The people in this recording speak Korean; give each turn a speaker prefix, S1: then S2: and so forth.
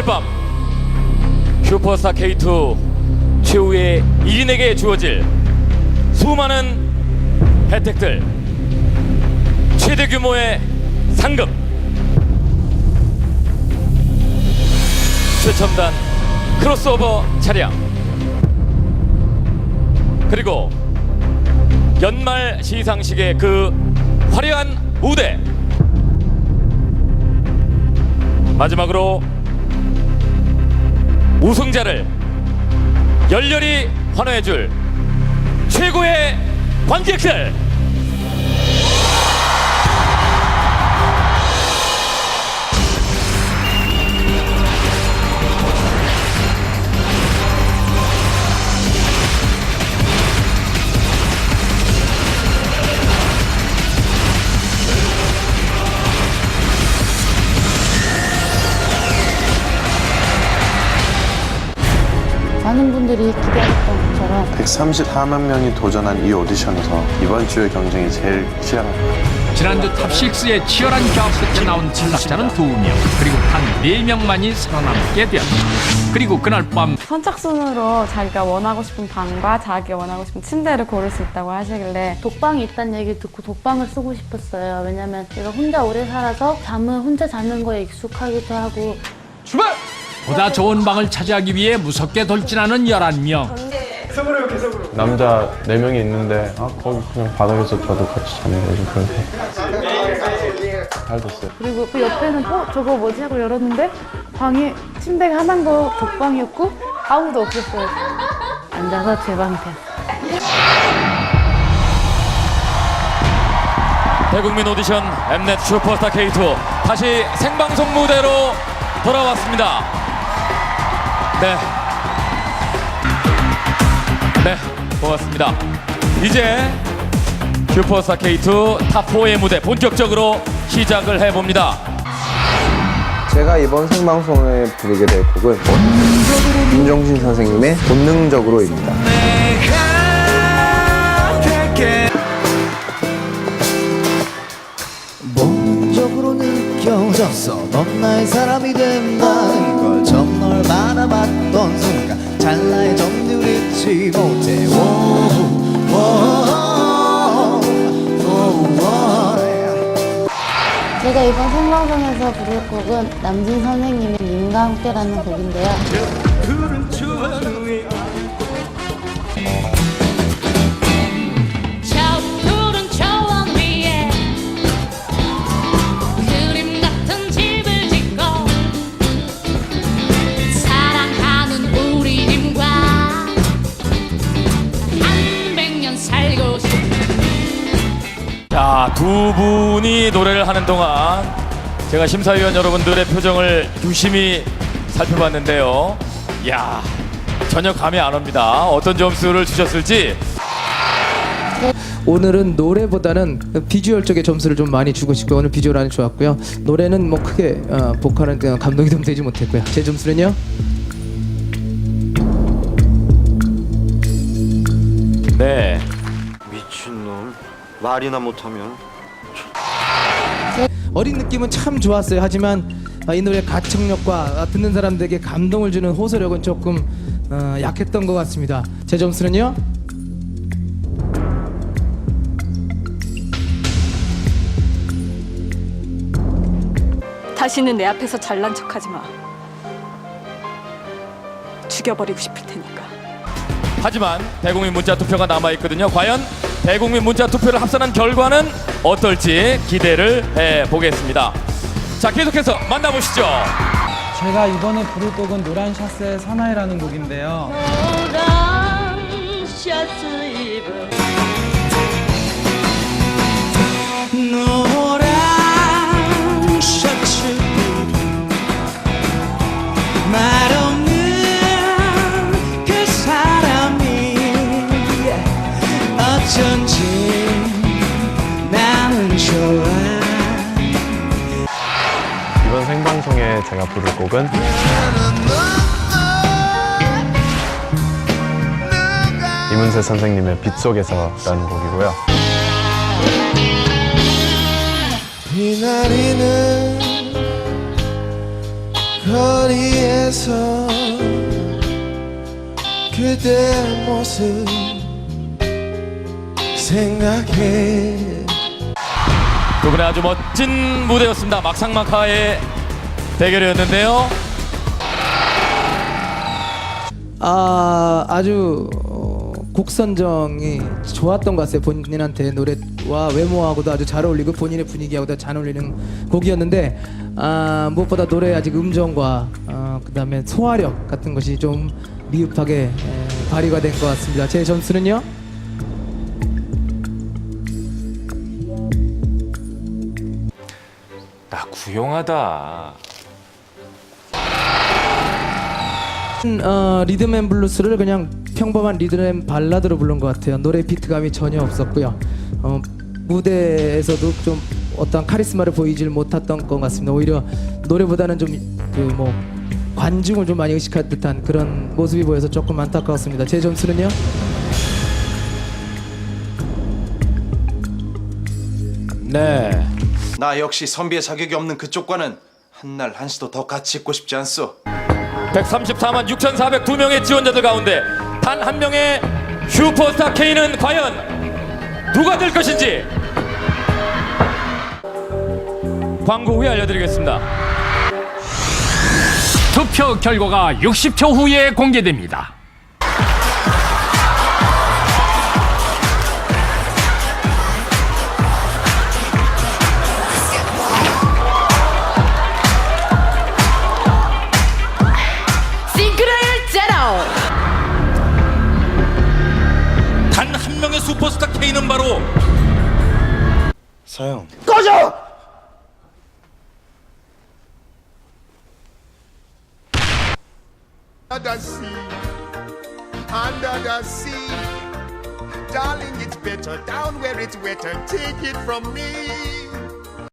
S1: 오늘 밤 슈퍼스타 K2 최후의 1인에게 주어질 수많은 혜택들 최대 규모의 상금. 최첨단 크로스오버 차량. 그리고 연말 시상식의 그 화려한 무대. 마지막으로 우승자를 열렬히 환호해줄 최고의 관객들
S2: 많은 분들이 기대했던 것처럼
S3: 134만 명이 도전한 이 오디션에서 이번 주의 경쟁이 제일 치열합니다.
S4: 지난주 탑6의 치열한 경합 끝에 나온 탈락자는 두명 그리고 단 네명만이 살아남게 되었다. 그리고 그날 밤
S5: 선착순으로 자기가 원하고 싶은 방과 자기가 원하고 싶은 침대를 고를 수 있다고 하시길래
S2: 독방이 있다는 얘기 듣고 독방을 쓰고 싶었어요. 왜냐면 제가 혼자 오래 살아서 잠을 혼자 자는 거에 익숙하기도 하고
S4: 보다 좋은 방을 차지하기 위해 무섭게 돌진하는 11명.
S3: 남자 4명이 있는데 아 거기 그냥 바닥에서 저도 같이 자는 거죠 그래서 잘 됐어요.
S2: 그리고 그 옆에는 어 저거 뭐지 하고 열었는데 방에 침대가 하나인 거 독방이었고 아무도 없었어요. 앉아서 제 방이 됐어요.
S1: 대국민 오디션 엠넷 슈퍼스타 K2 다시 생방송 무대로 돌아왔습니다. 네. 네, 고맙습니다. 이제 슈퍼스타 K2 탑4의 무대 본격적으로 시작을 해봅니다.
S6: 제가 이번 생방송에 부르게 될 곡은 윤종신 선생님의 본능적으로입니다.
S7: 본능적으로 느껴졌어 넌 나의 사람이 된다 이걸 처음 널 바라봤던 순간 찰나의 점들 잊지 못해
S2: 제가 이번 생방송에서 부를 곡은 남진 선생님의 님과 함께라는 곡인데요.
S1: 자, 두 분이 노래를 하는 동안 제가 심사위원 여러분들의 표정을 유심히 살펴봤는데요. 야 전혀 감이 안 옵니다. 어떤 점수를 주셨을지
S8: 오늘은 노래보다는 비주얼 쪽에 점수를 좀 많이 주고 싶고요. 오늘 비주얼 안이 좋았고요. 노래는 뭐 크게 어, 보컬은 그냥 감동이 좀 되지 못했고요. 제 점수는요?
S9: 말이나 못하면
S8: 어린 느낌은 참 좋았어요. 하지만 어, 이 노래 가창력과 어, 듣는 사람들에게 감동을 주는 호소력은 조금 어, 약했던 것 같습니다. 제 점수는요?
S5: 다시는 내 앞에서 잘난 척하지 마. 죽여버리고 싶을 테니까.
S1: 하지만 대국민 문자 투표가 남아 있거든요. 과연 대국민 문자 투표를 합산한 결과는 어떨지 기대를 해 보겠습니다. 자, 계속해서 만나보시죠.
S10: 제가 이번에 부를 곡은 노란 샤스의 사나이라는 곡인데요.
S11: 노란 셔츠 입은
S3: 생방송에 제가 부를 곡은 이문세 선생님의 빗속에서라는 곡이고요.
S7: 비 내리는 거리에 꿈에서 그대 모습 생각해
S1: 두 분의 아주 멋진 무대였습니다. 막상막하의 대결이었는데요.
S8: 아 아주 어, 곡 선정이 좋았던 것 같아요. 본인한테 노래와 외모하고도 아주 잘 어울리고 본인의 분위기하고도 잘 어울리는 곡이었는데 아, 무엇보다 노래 아직 음정과 어, 그다음에 소화력 같은 것이 좀 미흡하게 에, 발휘가 된 것 같습니다. 제 점수는요.
S1: 나 구용하다.
S8: 어, 리듬앤 블루스를 그냥 평범한 리듬앤 발라드로 부른 것 같아요. 노래 비트감이 전혀 없었고요. 어, 무대에서도 좀 어떤 카리스마를 보이질 못했던 것 같습니다. 오히려 노래보다는 좀 그 뭐 관중을 좀 많이 의식한 듯한 그런 모습이 보여서 조금 안타까웠습니다. 제 점수는요.
S1: 네.
S12: 나 역시 선비의 자격이 없는 그쪽과는 한 날 한시도 더 같이 있고 싶지 않소.
S1: 134만 6,402명의 지원자들 가운데 단 한 명의 슈퍼스타 K는 과연 누가 될 것인지 광고 후에 알려드리겠습니다.
S4: 투표 결과가 60초 후에 공개됩니다.
S1: 단 한 명의 슈퍼스타 K는 바로
S12: 서영.
S7: Under the sea, under the sea. Darling, it's better down where it's wetter. Take it from me.